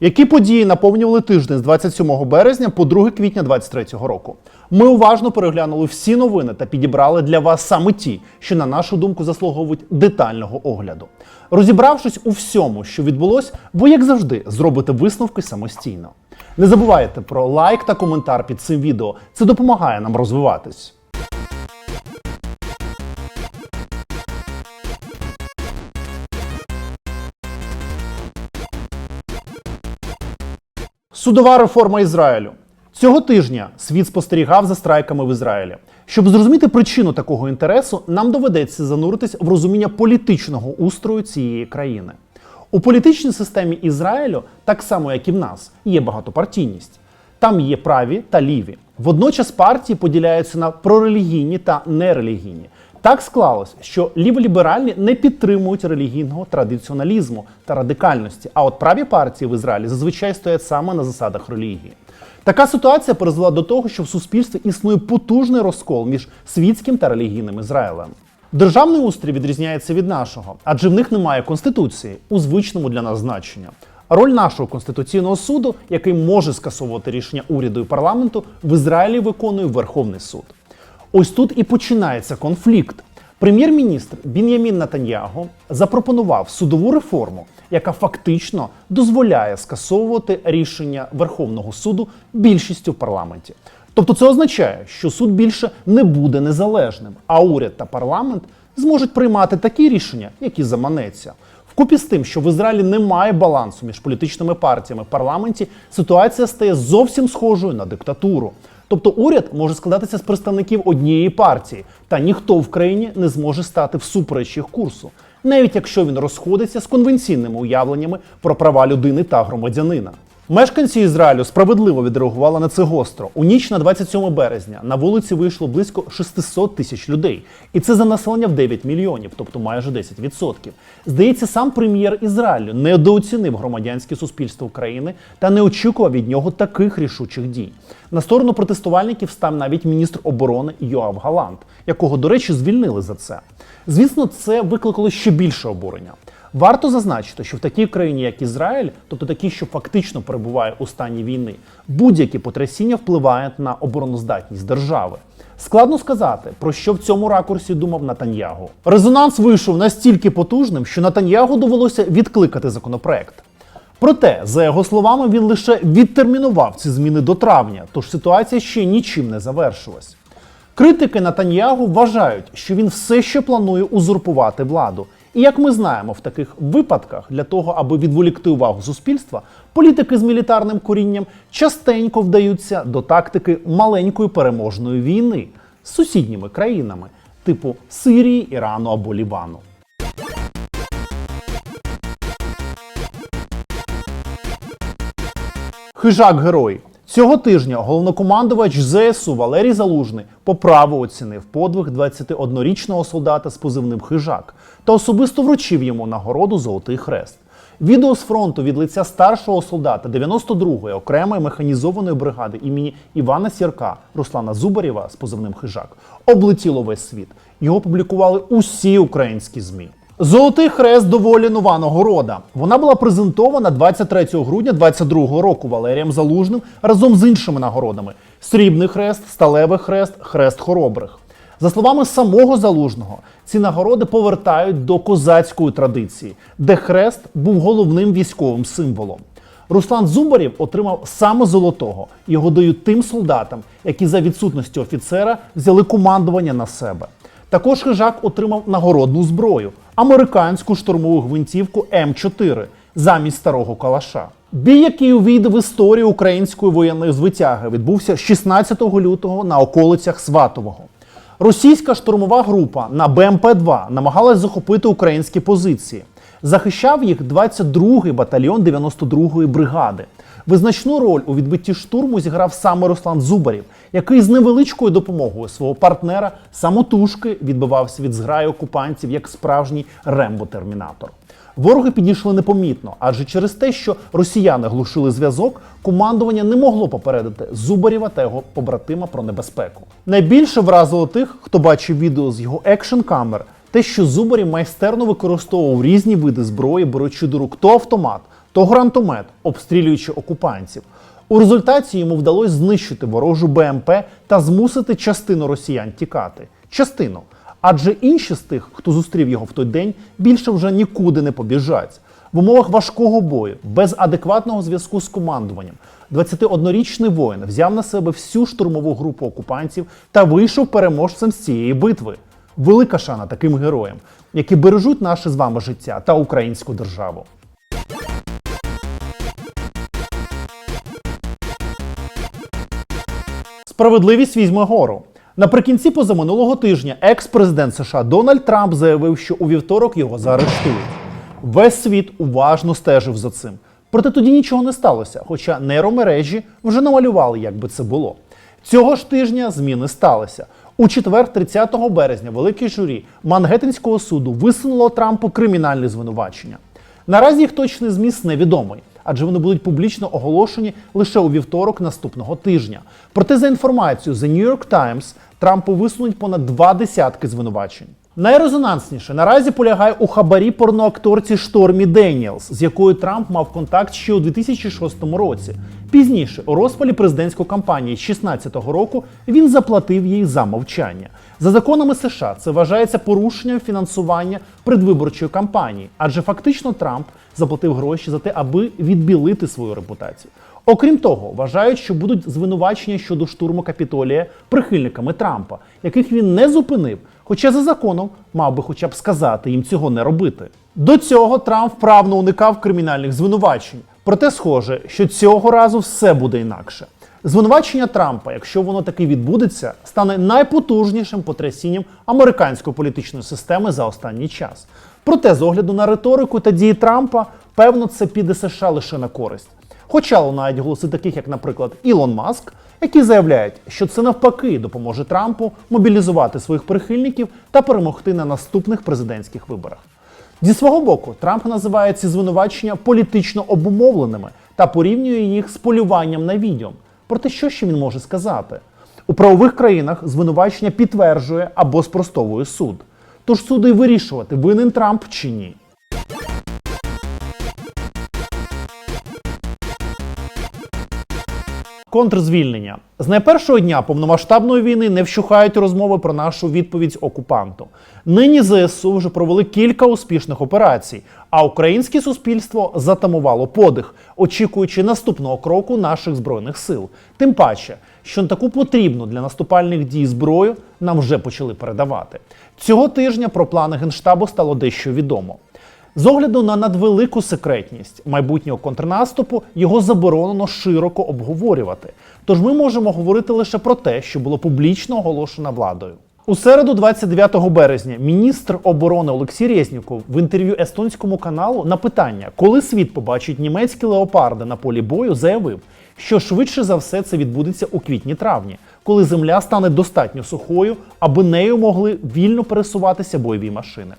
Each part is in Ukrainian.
Які події наповнювали тиждень з 27 березня по 2 квітня 2023 року? Ми уважно переглянули всі новини та підібрали для вас саме ті, що на нашу думку заслуговують детального огляду. Розібравшись у всьому, що відбулось, ви, як завжди, зробите висновки самостійно. Не забувайте про лайк та коментар під цим відео. Це допомагає нам розвиватись. Судова реформа Ізраїлю. Цього тижня світ спостерігав за страйками в Ізраїлі. Щоб зрозуміти причину такого інтересу, нам доведеться зануритись в розуміння політичного устрою цієї країни. У політичній системі Ізраїлю, так само як і в нас, є багатопартійність. Там є праві та ліві. Водночас партії поділяються на прорелігійні та нерелігійні. Так склалось, що ліволіберальні не підтримують релігійного традиціоналізму та радикальності. А от праві партії в Ізраїлі зазвичай стоять саме на засадах релігії. Така ситуація призвела до того, що в суспільстві існує потужний розкол між світським та релігійним Ізраїлем. Державний устрій відрізняється від нашого, адже в них немає конституції у звичному для нас значення. Роль нашого конституційного суду, який може скасовувати рішення уряду і парламенту, в Ізраїлі виконує Верховний суд. Ось тут і починається конфлікт. Прем'єр-міністр Бін'ямін Натаньяго запропонував судову реформу, яка фактично дозволяє скасовувати рішення Верховного суду більшістю в парламенті. Тобто це означає, що суд більше не буде незалежним, а уряд та парламент зможуть приймати такі рішення, які заманеться. Вкупі з тим, що в Ізраїлі немає балансу між політичними партіями в парламенті, ситуація стає зовсім схожою на диктатуру. Тобто уряд може складатися з представників однієї партії, та ніхто в країні не зможе стати всупереч їх курсу, навіть якщо він розходиться з конвенційними уявленнями про права людини та громадянина. Мешканці Ізраїлю справедливо відреагували на це гостро. У ніч на 27 березня на вулиці вийшло близько 600 тисяч людей, і це за населення в 9 мільйонів, тобто майже 10%. Здається, сам прем'єр Ізраїлю недооцінив громадянське суспільство країни та не очікував від нього таких рішучих дій. На сторону протестувальників став навіть міністр оборони Йоав Галант, якого, до речі, звільнили за це. Звісно, це викликало ще більше обурення. Варто зазначити, що в такій країні, як Ізраїль, тобто такій, що фактично перебуває у стані війни, будь-які потрясіння впливають на обороноздатність держави. Складно сказати, про що в цьому ракурсі думав Натаньягу. Резонанс вийшов настільки потужним, що Натаньягу довелося відкликати законопроект. Проте, за його словами, він лише відтермінував ці зміни до травня, тож ситуація ще нічим не завершилась. Критики Натаньягу вважають, що він все ще планує узурпувати владу. І як ми знаємо, в таких випадках для того, аби відволікти увагу суспільства, політики з мілітарним корінням частенько вдаються до тактики маленької переможної війни з сусідніми країнами, типу Сирії, Ірану або Лівану. Хижак герой. Цього тижня головнокомандувач ЗСУ Валерій Залужний по праву оцінив подвиг 21-річного солдата з позивним Хижак та особисто вручив йому нагороду Золотий Хрест. Відео з фронту від лиця старшого солдата 92-ї окремої механізованої бригади імені Івана Сірка Руслана Зубарєва з позивним Хижак облетіло весь світ. Його публікували усі українські ЗМІ. Золотий хрест доволі нова нагорода. Вона була презентована 23 грудня 22 року Валерієм Залужним разом з іншими нагородами: срібний хрест, сталевий хрест, хрест хоробрих. За словами самого залужного, ці нагороди повертають до козацької традиції, де хрест був головним військовим символом. Руслан Зубарєв отримав саме золотого. Його дають тим солдатам, які за відсутності офіцера взяли командування на себе. Також хижак отримав нагородну зброю американську штурмову гвинтівку М4 замість старого калаша. Бій, який увійде в історію української воєнної звитяги, відбувся 16 лютого на околицях Сватового. Російська штурмова група на БМП-2 намагалась захопити українські позиції. Захищав їх 22-й батальйон 92-ї бригади. Визначну роль у відбитті штурму зіграв саме Руслан Зубарів, який з невеличкою допомогою свого партнера самотужки відбивався від зграї окупантів як справжній рембо-термінатор. Вороги підійшли непомітно, адже через те, що росіяни глушили зв'язок, командування не могло попередити Зубарєва та його побратима про небезпеку. Найбільше вразило тих, хто бачив відео з його екшн камер, те, що Зубарів майстерно використовував різні види зброї, беручи до рук то автомат, то то гранатомет, обстрілюючи окупантів. У результаті йому вдалося знищити ворожу БМП та змусити частину росіян тікати. Частину. Адже інші з тих, хто зустрів його в той день, більше вже нікуди не побіжать. В умовах важкого бою, без адекватного зв'язку з командуванням, 21-річний воїн взяв на себе всю штурмову групу окупантів та вийшов переможцем з цієї битви. Велика шана таким героям, які бережуть наше з вами життя та українську державу. Справедливість візьме гору. Наприкінці позаминулого тижня екс-президент США Дональд Трамп заявив, що у вівторок його заарештують. Весь світ уважно стежив за цим. Проте тоді нічого не сталося, хоча нейромережі вже намалювали, як би це було. Цього ж тижня зміни сталися. У четвер, 30 березня, велике журі Мангеттенського суду висунуло Трампу кримінальне звинувачення. Наразі їх точний зміст невідомий, адже вони будуть публічно оголошені лише у вівторок наступного тижня. Проте, за інформацією The New York Times, Трампу висунуть понад два десятки звинувачень. Найрезонансніше наразі полягає у хабарі порноакторці Штормі Деніелс, з якою Трамп мав контакт ще у 2006 році. Пізніше, у розпалі президентської кампанії 2016 року, він заплатив їй за мовчання. За законами США це вважається порушенням фінансування предвиборчої кампанії, адже фактично Трамп заплатив гроші за те, аби відбілити свою репутацію. Окрім того, вважають, що будуть звинувачення щодо штурму капітолія прихильниками Трампа, яких він не зупинив, хоча за законом мав би хоча б сказати їм цього не робити. До цього Трамп вправно уникав кримінальних звинувачень. Проте схоже, що цього разу все буде інакше. Звинувачення Трампа, якщо воно таки відбудеться, стане найпотужнішим потрясінням американської політичної системи за останній час. Проте, з огляду на риторику та дії Трампа, певно, це піде США лише на користь. Хоча лунають голоси таких, як, наприклад, Ілон Маск, які заявляють, що це навпаки допоможе Трампу мобілізувати своїх прихильників та перемогти на наступних президентських виборах. Зі свого боку, Трамп називає ці звинувачення політично обумовленими та порівнює їх з полюванням на відьом. Проте що ще він може сказати? У правових країнах звинувачення підтверджує або спростовує суд. Тож суди вирішувати, винен Трамп чи ні. Контрзвільнення з найпершого дня повномасштабної війни не вщухають розмови про нашу відповідь окупанту. Нині ЗСУ вже провели кілька успішних операцій, а українське суспільство затамувало подих, очікуючи наступного кроку наших збройних сил. Тим паче, що таку потрібну для наступальних дій зброю нам вже почали передавати. Цього тижня про плани генштабу стало дещо відомо. З огляду на надвелику секретність майбутнього контрнаступу його заборонено широко обговорювати. Тож ми можемо говорити лише про те, що було публічно оголошено владою. У середу, 29 березня, міністр оборони Олексій Резніков в інтерв'ю естонському каналу на питання, коли світ побачить німецькі леопарди на полі бою, заявив, що швидше за все це відбудеться у квітні-травні, коли земля стане достатньо сухою, аби нею могли вільно пересуватися бойові машини.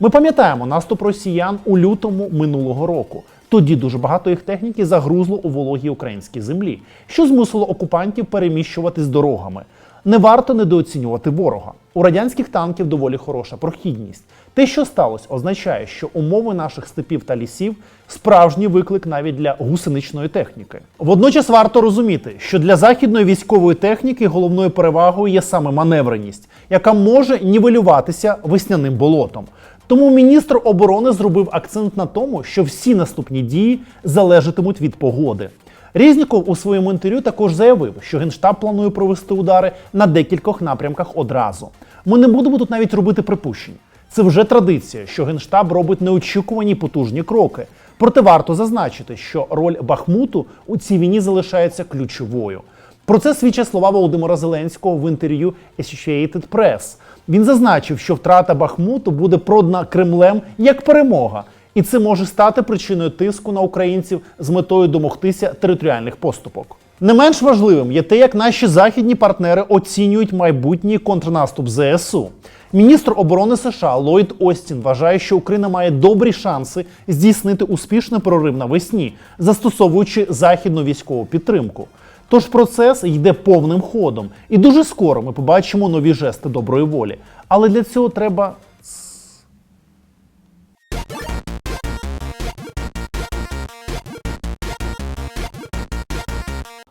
Ми пам'ятаємо наступ росіян у лютому минулого року. Тоді дуже багато їх техніки загрузло у вологій українській землі, що змусило окупантів переміщуватись дорогами. Не варто недооцінювати ворога. У радянських танків доволі хороша прохідність. Те, що сталося, означає, що умови наших степів та лісів справжній виклик навіть для гусеничної техніки. Водночас варто розуміти, що для західної військової техніки головною перевагою є саме маневреність, яка може нівелюватися весняним болотом. Тому міністр оборони зробив акцент на тому, що всі наступні дії залежатимуть від погоди. Різніков у своєму інтерв'ю також заявив, що Генштаб планує провести удари на декількох напрямках одразу. Ми не будемо тут навіть робити припущень. Це вже традиція, що Генштаб робить неочікувані потужні кроки. Проте варто зазначити, що роль Бахмуту у цій війні залишається ключовою. Про це свідчать слова Володимира Зеленського в інтерв'ю Associated Press. Він зазначив, що втрата Бахмуту буде продана Кремлем як перемога, і це може стати причиною тиску на українців з метою домогтися територіальних поступок. Не менш важливим є те, як наші західні партнери оцінюють майбутній контрнаступ ЗСУ. Міністр оборони США Ллойд Остін вважає, що Україна має добрі шанси здійснити успішний прорив навесні, застосовуючи західну військову підтримку. Тож процес йде повним ходом, і дуже скоро ми побачимо нові жести доброї волі. Але для цього треба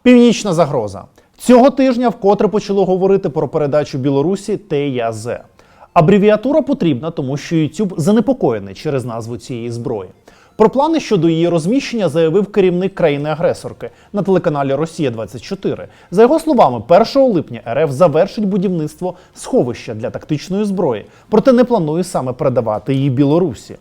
Північна загроза цього тижня вкотре почали говорити про передачу Білорусі ТЯЗ. Абревіатура потрібна, тому що YouTube занепокоєний через назву цієї зброї. Про плани щодо її розміщення заявив керівник країни-агресорки на телеканалі Росія 24 За його словами, 1 липня РФ завершить будівництво сховища для тактичної зброї, проте не планує саме передавати її Білорусі.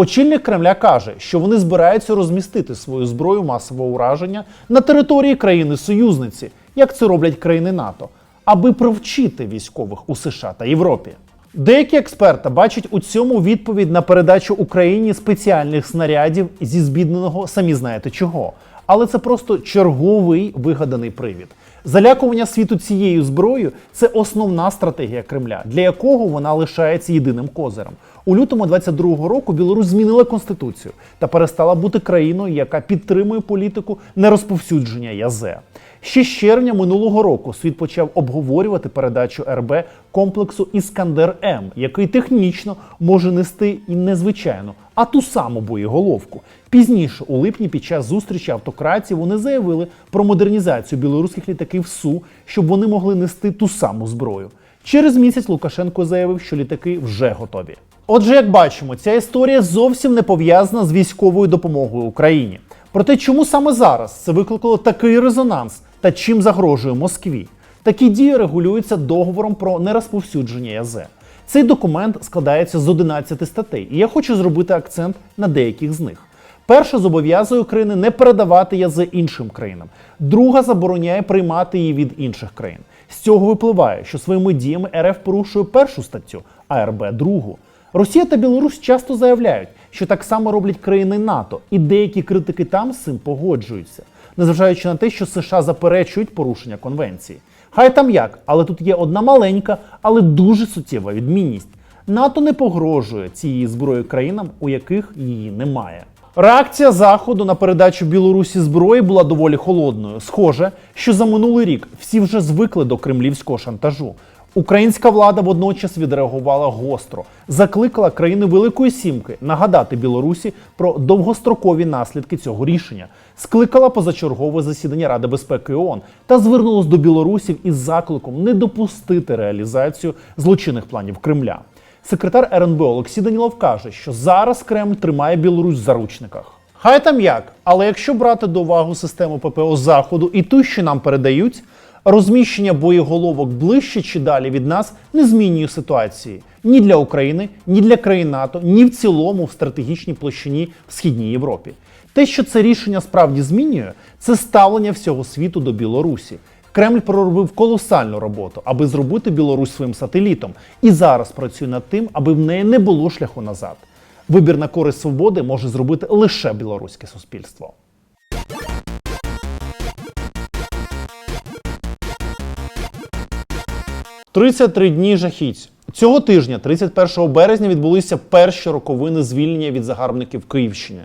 Очільник Кремля каже, що вони збираються розмістити свою зброю масового ураження на території країни-союзниці, як це роблять країни НАТО, аби привчити військових у США та Європі. Деякі експерти бачать у цьому відповідь на передачу Україні спеціальних снарядів зі збідненого самі знаєте чого. Але це просто черговий вигаданий привід. Залякування світу цією зброєю це основна стратегія Кремля, для якого вона лишається єдиним козирем. У лютому 22-го року Білорусь змінила конституцію та перестала бути країною, яка підтримує політику нерозповсюдження ЯЗЕ. Ще з червня минулого року світ почав обговорювати передачу РБ комплексу Іскандер М, який технічно може нести і незвичайну, а ту саму боєголовку. Пізніше, у липні, під час зустрічі автократів, вони заявили про модернізацію білоруських літаків СУ, щоб вони могли нести ту саму зброю. Через місяць Лукашенко заявив, що літаки вже готові. Отже, як бачимо, ця історія зовсім не пов'язана з військовою допомогою Україні. Проте, чому саме зараз це викликало такий резонанс та чим загрожує Москві? Такі дії регулюються договором про нерозповсюдження ЯЗ. Цей документ складається з 11 статей, і я хочу зробити акцент на деяких з них. Перша зобов'язує країни не передавати ЯЗ іншим країнам. Друга забороняє приймати її від інших країн. З цього випливає, що своїми діями РФ порушує першу статтю, а РБ другу. Росія та Білорусь часто заявляють, що так само роблять країни НАТО, і деякі критики там з цим погоджуються, незважаючи на те, що США заперечують порушення конвенції. Хай там як, але тут є одна маленька, але дуже суттєва відмінність. НАТО не погрожує цієї зброї країнам, у яких її немає. Реакція Заходу на передачу Білорусі зброї була доволі холодною. Схоже, що за минулий рік всі вже звикли до кремлівського шантажу. Українська влада водночас відреагувала гостро, закликала країни Великої Сімки нагадати Білорусі про довгострокові наслідки цього рішення, скликала позачергове засідання Ради безпеки ООН та звернулась до білорусів із закликом не допустити реалізацію злочинних планів Кремля. Секретар РНБО Олексій Данілов каже, що зараз Кремль тримає Білорусь в заручниках. Хай там як, але якщо брати до уваги систему ППО Заходу і ту, що нам передають, розміщення боєголовок ближче чи далі від нас не змінює ситуації ні для України, ні для країн НАТО, ні в цілому в стратегічній площині в східній Європі. Те, що це рішення справді змінює, це ставлення всього світу до Білорусі. Кремль проробив колосальну роботу, аби зробити Білорусь своїм сателітом, і зараз працює над тим, аби в неї не було шляху назад. Вибір на користь свободи може зробити лише білоруське суспільство. «33 дні жахіть. Цього тижня, 31 березня, відбулися перші роковини звільнення від загарбників Київщини.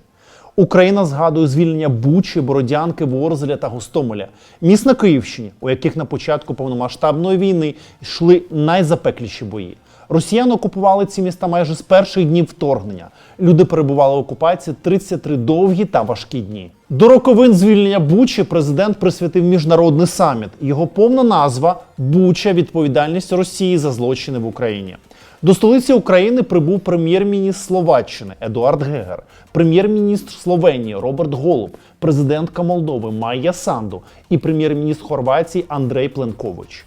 Україна згадує звільнення Бучі, Бородянки, Ворзеля та Гостомеля, міст на Київщині, у яких на початку повномасштабної війни йшли найзапекліші бої. Росіяни окупували ці міста майже з перших днів вторгнення. Люди перебували в окупації 33 довгі та важкі дні. До роковин звільнення Бучі президент присвятив міжнародний саміт. Його повна назва Буча відповідальність Росії за злочини в Україні. До столиці України прибув прем'єр-міністр Словаччини Едуард Гегер, прем'єр-міністр Словенії Роберт Голуб, президентка Молдови Майя Санду і прем'єр-міністр Хорватії Андрей Пленкович.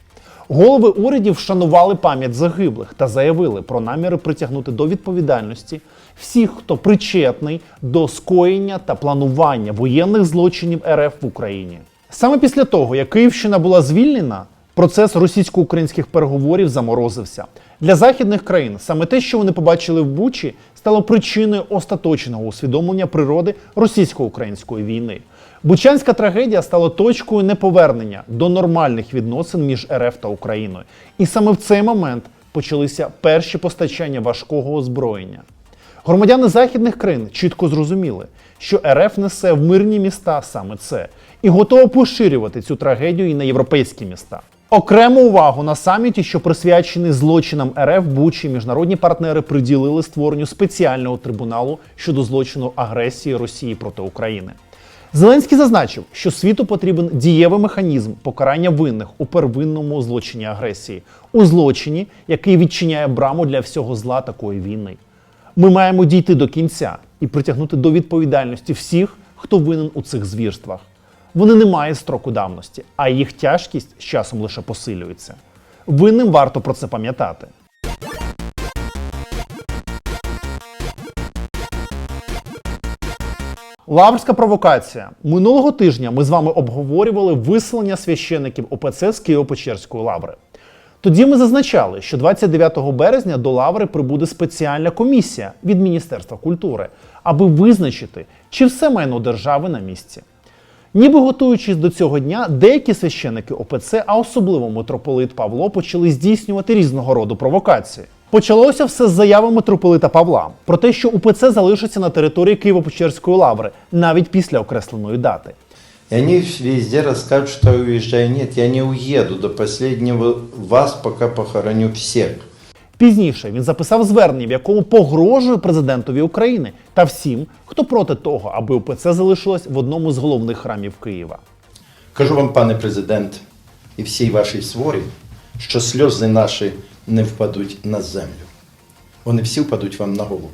Голови урядів вшанували пам'ять загиблих та заявили про наміри притягнути до відповідальності всіх, хто причетний до скоєння та планування воєнних злочинів РФ в Україні. Саме після того, як Київщина була звільнена, процес російсько-українських переговорів заморозився. Для західних країн саме те, що вони побачили в Бучі, стало причиною остаточного усвідомлення природи російсько-української війни. Бучанська трагедія стала точкою неповернення до нормальних відносин між РФ та Україною. І саме в цей момент почалися перші постачання важкого озброєння. Громадяни західних країн чітко зрозуміли, що РФ несе в мирні міста саме це, і готова поширювати цю трагедію і на європейські міста. Окрему увагу на саміті, що присвячений злочинам РФ Бучі, міжнародні партнери приділили створенню спеціального трибуналу щодо злочину агресії Росії проти України. Зеленський зазначив, що світу потрібен дієвий механізм покарання винних у первинному злочині агресії, у злочині, який відчиняє браму для всього зла такої війни. Ми маємо дійти до кінця і притягнути до відповідальності всіх, хто винен у цих звірствах. Вони не мають строку давності, а їх тяжкість з часом лише посилюється. Винним варто про це пам'ятати. Лаврська провокація. Минулого тижня ми з вами обговорювали виселення священиків ОПЦ з Києво-Печерської лаври. Тоді ми зазначали, що 29 березня до лаври прибуде спеціальна комісія від Міністерства культури, аби визначити, чи все майно держави на місці. Ніби готуючись до цього дня, деякі священики ОПЦ, а особливо митрополит Павло, почали здійснювати різного роду провокації. Почалося все з заяви митрополита Павла про те, що УПЦ залишиться на території Києво-Печерської лаври навіть після окресленої дати. И они везде расскажут, что я уезжаю. Нет, я не уеду до последнего вас, пока похороню всех. Пізніше він записав звернення, в якому погрожує президентові України та всім, хто проти того, аби УПЦ залишилось в одному з головних храмів Києва. Кажу вам, пане президент, і всій вашій сворі, що сльози наші не впадуть на землю. Вони всі впадуть вам на голову.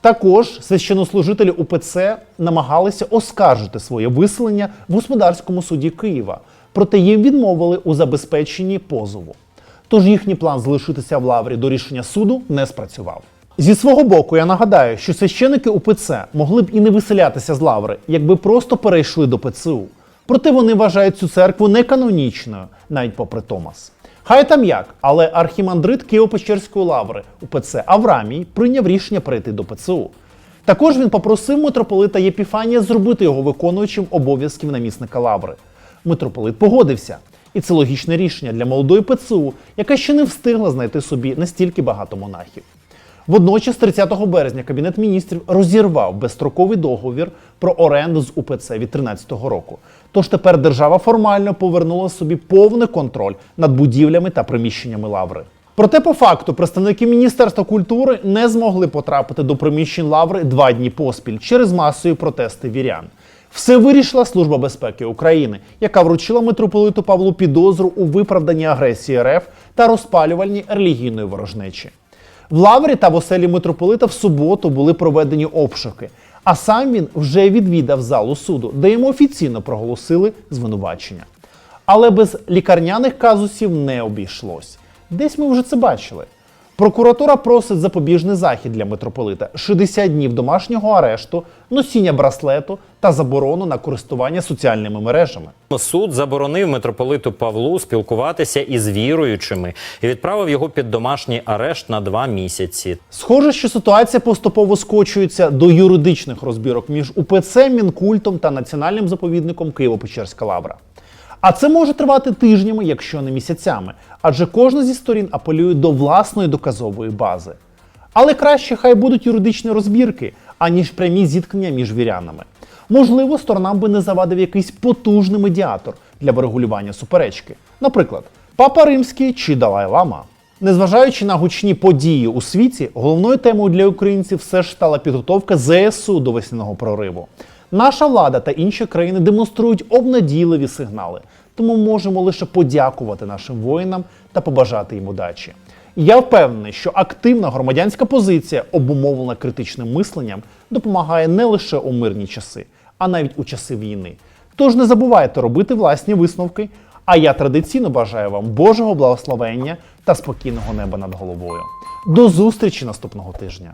Також священнослужителі УПЦ намагалися оскаржити своє виселення в господарському суді Києва, проте їм відмовили у забезпеченні позову. Тож їхній план залишитися в лаврі до рішення суду не спрацював. Зі свого боку, я нагадаю, що священики УПЦ могли б і не виселятися з лаври, якби просто перейшли до ПЦУ. Проте вони вважають цю церкву неканонічною, навіть попри Томас. Хай там як, але архімандрит Києво-Печерської лаври УПЦ Аврамій прийняв рішення перейти до ПЦУ. Також він попросив митрополита Єпіфанія зробити його виконуючим обов'язків намісника лаври. Митрополит погодився, і це логічне рішення для молодої ПЦУ, яка ще не встигла знайти собі настільки багато монахів. Водночас, 30 березня, Кабінет міністрів розірвав безстроковий договір про оренду з УПЦ від 2013 року. Тож тепер держава формально повернула собі повний контроль над будівлями та приміщеннями лаври. Проте, по факту, представники Міністерства культури не змогли потрапити до приміщень лаври два дні поспіль через масові протести вірян. Все вирішила Служба безпеки України, яка вручила митрополиту Павлу підозру у виправданні агресії РФ та розпалювальні релігійної ворожнечі. В лаврі та в оселі митрополита в суботу були проведені обшуки, а сам він вже відвідав залу суду, де йому офіційно проголосили звинувачення. Але без лікарняних казусів не обійшлось. Десь ми вже це бачили. Прокуратура просить запобіжний захід для митрополита 60 днів домашнього арешту, носіння браслету та заборону на користування соціальними мережами. Суд заборонив митрополиту Павлу спілкуватися із віруючими і відправив його під домашній арешт на два місяці. Схоже, що ситуація поступово скочується до юридичних розбірок між УПЦ, Мінкультом та національним заповідником Києво-Печерська лавра. А це може тривати тижнями, якщо не місяцями, адже кожна зі сторін апелює до власної доказової бази. Але краще хай будуть юридичні розбірки, аніж прямі зіткнення між вірянами. Можливо, сторонам би не завадив якийсь потужний медіатор для врегулювання суперечки, наприклад, Папа Римський чи Далай-Лама. Незважаючи на гучні події у світі, головною темою для українців все ж стала підготовка ЗСУ до весняного прориву. Наша влада та інші країни демонструють обнадійливі сигнали, тому можемо лише подякувати нашим воїнам та побажати їм удачі. Я впевнений, що активна громадянська позиція, обумовлена критичним мисленням, допомагає не лише у мирні часи, а навіть у часи війни. Тож не забувайте робити власні висновки. А я традиційно бажаю вам Божого благословення та спокійного неба над головою. До зустрічі наступного тижня!